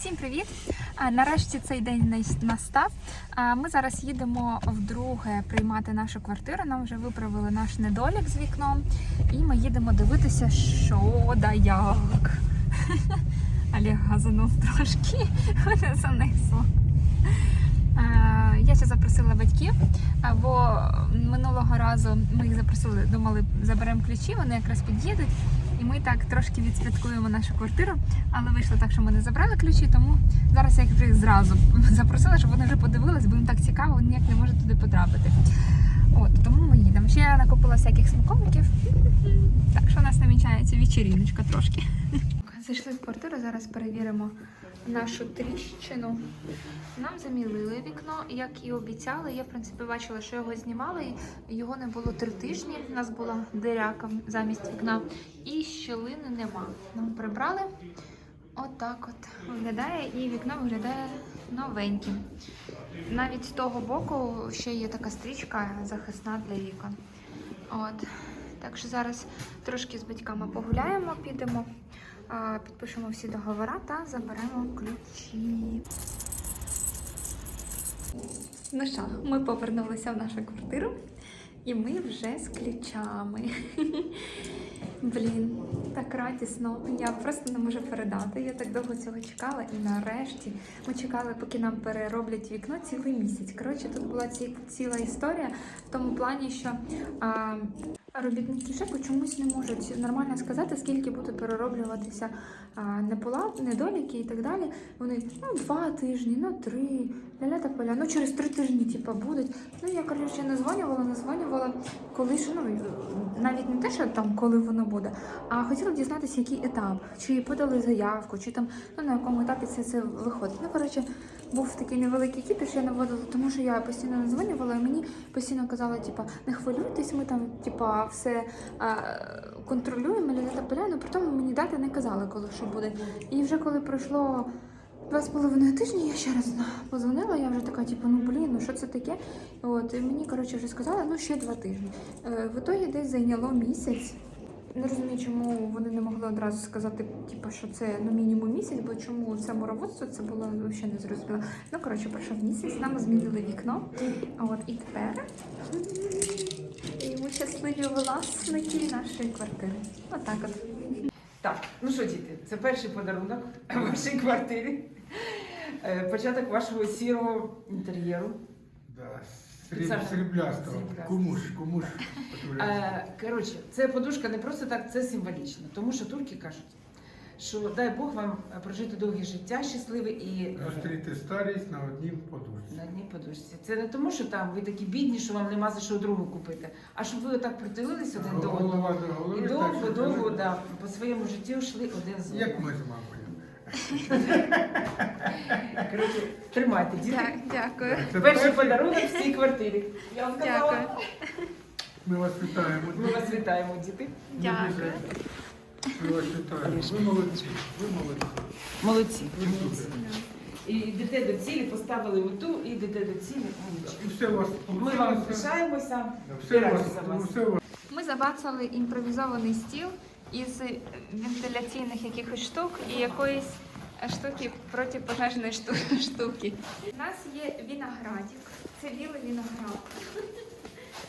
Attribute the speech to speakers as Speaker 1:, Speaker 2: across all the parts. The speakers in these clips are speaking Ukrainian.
Speaker 1: Всім привіт! Нарешті цей день нас- настав. Ми зараз їдемо вдруге приймати нашу квартиру. Нам вже виправили наш недолік з вікном, і ми їдемо дивитися, що да як. Олег газанув трошки, мене занесло. Я ще запросила батьків, бо минулого разу ми їх запросили, думали, заберемо ключі, вони якраз під'їдуть. І ми так трошки відсвяткуємо нашу квартиру, але вийшло так, що ми не забрали ключі, тому зараз я їх вже зразу запросила, щоб вони вже подивились, бо їм так цікаво, ніяк не може туди потрапити. От, тому ми їдемо. Ще я накопила всяких смаковиків. Так що у нас намічається вечеріночка трошки. Зайшли в квартиру, зараз перевіримо нашу тріщину. Нам замілили вікно, як і обіцяли. Я, в принципі, бачила, що його знімали. Його не було три тижні. У нас була диряка замість вікна. І щілини нема. Нам прибрали. Отак от виглядає, і вікно виглядає новеньким. Навіть з того боку ще є така стрічка захисна для вікон. От. Так що зараз трошки з батьками погуляємо, підемо, підпишемо всі договори та заберемо ключі. Ну що, ми повернулися в нашу квартиру і ми вже з ключами. Блін, так радісно. Я просто не можу передати. Я так довго цього чекала, і нарешті ми чекали, поки нам перероблять вікно цілий місяць. Коротше, тут була ці, ціла історія в тому плані, що а, робітники ЖЕКу чомусь не можуть нормально сказати, скільки буде перероблюватися неполад, недоліки і так далі. Вони ну два тижні, ну три, ля та поля. Ну через три тижні, типа, будуть. Ну я коротше названювала, названювала, коли ж ну навіть не те, що там коли воно буде, а хотіла дізнатися, який етап, чи подали заявку, чи там ну на якому етапі це, це виходить. Ну коротше, був такий невеликий кіпіш, я наводила, тому що я постійно названювала, і мені постійно казали, типа, не хвилюйтесь, ми там, типа, все а, контролюємо, ля та поля, але при тому мені дати не казали, коли що буде. І вже коли пройшло. Два з половиною тижні я ще раз позвонила, я вже така, типу, ну блін, ну що це таке? От, і мені, коротше, вже сказали, ну ще два тижні. Е, в ітогі десь зайняло місяць. Не розумію, чому вони не могли одразу сказати, типу, що це ну, мінімум місяць, бо чому це мороводство, це було взагалі не зрозуміло. Ну, коротше, пройшов місяць, нам змінили вікно. От, і тепер ми щасливі власники нашої квартири. Отак от.
Speaker 2: Так, ну що, діти, це перший подарунок в вашій квартирі. Е, Початок вашого сірого інтер'єру.
Speaker 3: Да, сріб, сріблястого.
Speaker 2: Сріблястого.
Speaker 3: Кумуш, кумуш.
Speaker 2: Е, Коротше, це подушка не просто так, це символічно. Тому що турки кажуть, що дай Бог вам прожити довге життя, щасливе і
Speaker 3: Зустріти старість на одній подушці.
Speaker 2: на одній подушці. Це не тому, що там ви такі бідні, що вам нема за що другу купити, а щоб ви отак притулились один до одного.
Speaker 3: Голова до голови.
Speaker 2: І довго, довго да, по своєму житті йшли один з
Speaker 3: Як
Speaker 2: одним.
Speaker 3: ми з мамою.
Speaker 2: Коротше, тримайте, діти.
Speaker 1: Так, дякую.
Speaker 3: Це
Speaker 2: Перший подарунок в цій квартирі. Я вам сказала.
Speaker 1: Дякую.
Speaker 3: Ми вас вітаємо.
Speaker 2: Ми вас вітаємо, діти.
Speaker 1: Дякую.
Speaker 3: Ми вас вітаємо. Ви молодці. Ви молодці.
Speaker 2: Молодці.
Speaker 3: Ви супер.
Speaker 2: І йдете до цілі, поставили мету і йдете до цілі.
Speaker 3: І все у вас
Speaker 2: Ми вам пишаємося.
Speaker 3: Все у вас,
Speaker 2: за вас.
Speaker 3: все у вас.
Speaker 1: Ми забацали імпровізований стіл із вентиляційних якихось штук і якоїсь штуки протипожежної шту- штуки. У нас є виноградик. Це білий виноград.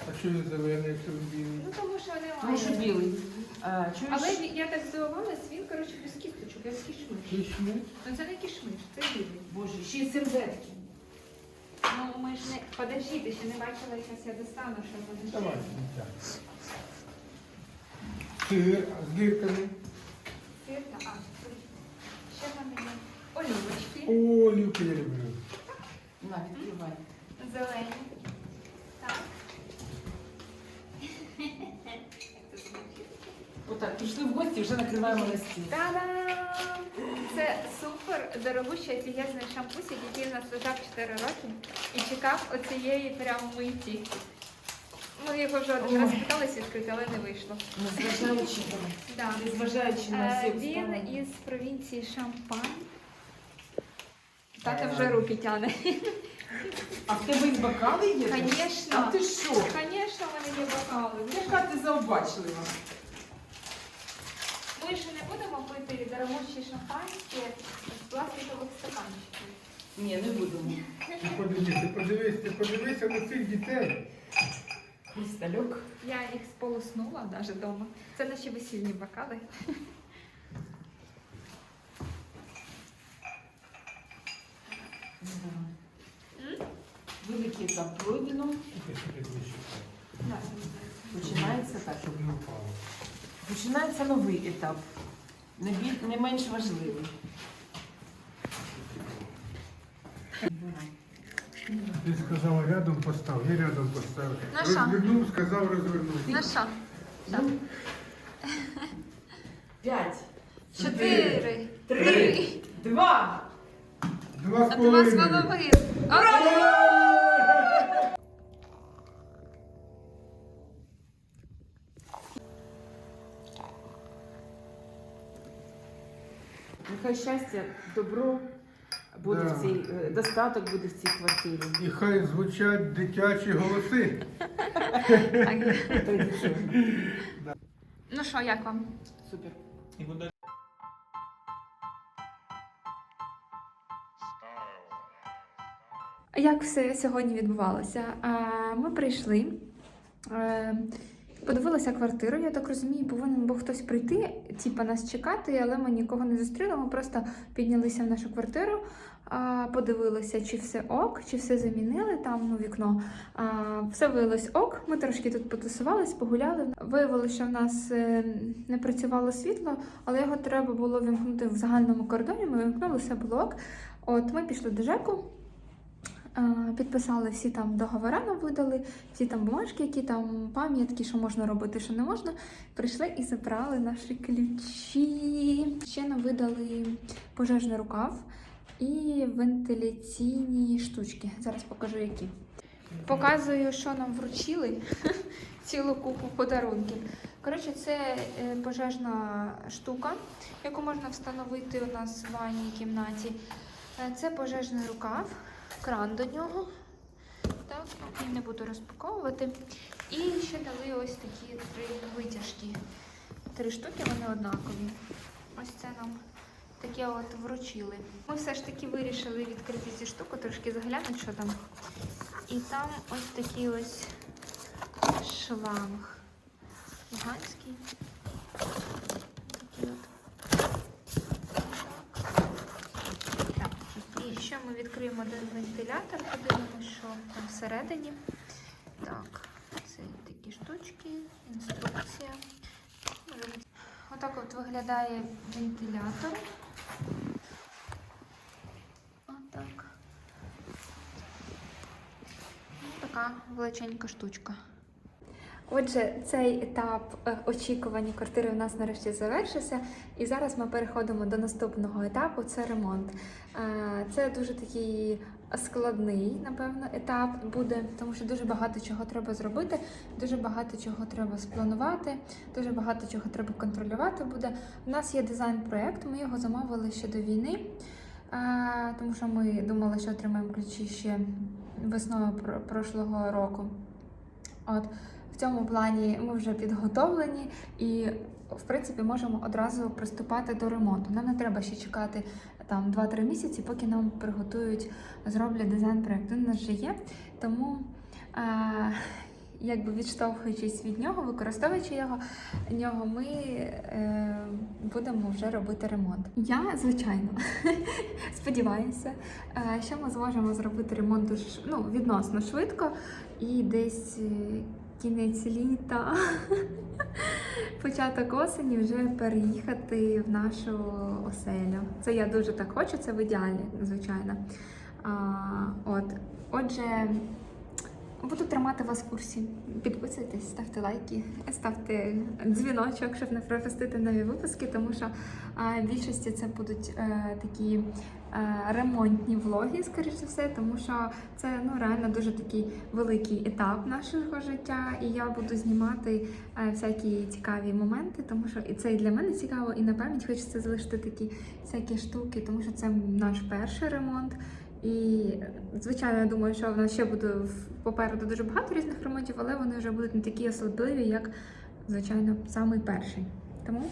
Speaker 3: А що він зелений, якщо він білий?
Speaker 1: Ну тому що
Speaker 2: Тому що
Speaker 1: немає.
Speaker 2: білий. А, чуєш?
Speaker 1: Але він- я так здивувалась, він коротше без кісточок, як кішмиш.
Speaker 3: Кишмиш?
Speaker 1: Ну це не кішмиш, це білий.
Speaker 2: Боже, ще й серветки.
Speaker 1: Ну ми ж не подожди, ти ще не бачила, зараз я достану, що вони.
Speaker 3: Давай. так. Сир з дирками.
Speaker 1: Сирка, а, тут ще мене є олівочки.
Speaker 3: О, Люка, я люблю.
Speaker 2: На, відкривай.
Speaker 1: Зелені. Так.
Speaker 2: Отак, пішли в гості, вже накриваємо на стіл.
Speaker 1: Та-дам! Це супер дорогущий офігезний шампусик, який в нас лежав 4 роки і чекав оцієї прямо миті. Ми його вже один раз питалися відкрити, але не вийшло.
Speaker 2: Незважаючи,
Speaker 1: Да.
Speaker 2: незважаючи на всі
Speaker 1: Е, Він із провінції Шампань. Тата вже руки тяне.
Speaker 2: А в тебе і бокали є?
Speaker 1: Конечно.
Speaker 2: А ти що?
Speaker 1: Звісно, в мене є бокали.
Speaker 2: Яка ти заобачлива?
Speaker 1: Будемо пити дорогущі шампанське з пластикових стаканчики.
Speaker 2: Ні, не будемо.
Speaker 3: Ти подивись, ти подивись, ти подивися на цих дітей.
Speaker 2: Хрустальок.
Speaker 1: Я їх сполоснула навіть вдома. Це наші весільні бокали.
Speaker 2: Великий етап пройдено. Починається так.
Speaker 3: щоб не впало.
Speaker 2: Починається новий етап. Не, бі- не менш важливий.
Speaker 3: Ти сказала рядом постав, я рядом поставив.
Speaker 1: На?
Speaker 3: Розвернув, сказав розвернув.
Speaker 1: Ну що?
Speaker 2: Ну, П'ять.
Speaker 1: Чотири.
Speaker 2: Три. Два.
Speaker 3: Два з
Speaker 1: А два з
Speaker 3: половиною.
Speaker 1: половиною. Ура!
Speaker 2: Нехай щастя, добро буде
Speaker 3: Да.
Speaker 2: в цій, е, достаток буде в цій квартирі.
Speaker 3: І хай звучать дитячі голоси.
Speaker 1: Ну що, як вам?
Speaker 2: Супер.
Speaker 1: Як все сьогодні відбувалося? А, Ми прийшли, е, подивилися квартиру. Я так розумію, повинен був хтось прийти, типа нас чекати, але ми нікого не зустріли. Ми просто піднялися в нашу квартиру, подивилися, чи все ок, чи все замінили там ну, вікно. Все виявилось ок. Ми трошки тут потусувались, погуляли. Виявилося, що в нас е, не працювало світло, але його треба було вімкнути в загальному кордоні. Ми вімкнули, все було ок. От ми пішли до ЖЕКу. Підписали всі там договори, нам видали, всі там бумажки, які там пам'ятки, що можна робити, що не можна. Прийшли і забрали наші ключі. Ще нам видали пожежний рукав і вентиляційні штучки. Зараз покажу які. Показую, що нам вручили. Цілу купу подарунків. Коротше, це е, пожежна штука, яку можна встановити у нас в ванній кімнаті. Е, Це пожежний рукав, кран до нього. Так, я не буду розпаковувати. І ще дали ось такі три витяжки. Три штуки, вони однакові. Ось це нам таке от вручили. Ми все ж таки вирішили відкрити цю штуку, трошки заглянути, що там. І там ось такий ось шланг. Луганський. Такий от. Так, і ще ми вентилятор, подивимось, що там всередині. Так, це такі штучки, інструкція. Отак от виглядає вентилятор. Отак. Така величенька штучка. Отже, цей етап е, очікування квартири у нас нарешті завершився, і зараз ми переходимо до наступного етапу це ремонт. Е, Це дуже такий складний, напевно, етап буде, тому що дуже багато чого треба зробити, дуже багато чого треба спланувати, дуже багато чого треба контролювати буде. У нас є дизайн-проект, ми його замовили ще до війни, е, тому що ми думали, що отримаємо ключі ще весною прошлого року. От. Цьому плані ми вже підготовлені і, в принципі, можемо одразу приступати до ремонту. Нам не треба ще чекати там 2-3 місяці, поки нам приготують, зроблять дизайн проєкту. Він у нас вже є. Тому, а, якби відштовхуючись від нього, використовуючи його, нього, ми е, будемо вже робити ремонт. Я, звичайно, сподіваюся, е, що ми зможемо зробити ремонт ну, відносно швидко і десь. Кінець літа, початок осені вже переїхати в нашу оселю. Це я дуже так хочу, це в ідеалі, звичайно. А, от. Отже, буду тримати вас в курсі. Підписуйтесь, ставте лайки, ставте дзвіночок, щоб не пропустити нові випуски, тому що в більшості це будуть е, такі е, ремонтні влоги, скоріш за все, тому що це ну реально дуже такий великий етап нашого життя, і я буду знімати е, всякі цікаві моменти, тому що і це і для мене цікаво, і на пам'ять хочеться залишити такі всякі штуки, тому що це наш перший ремонт. І звичайно, я думаю, що в нас ще буде попереду дуже багато різних ремонтів, але вони вже будуть не такі особливі, як звичайно, самий перший. Тому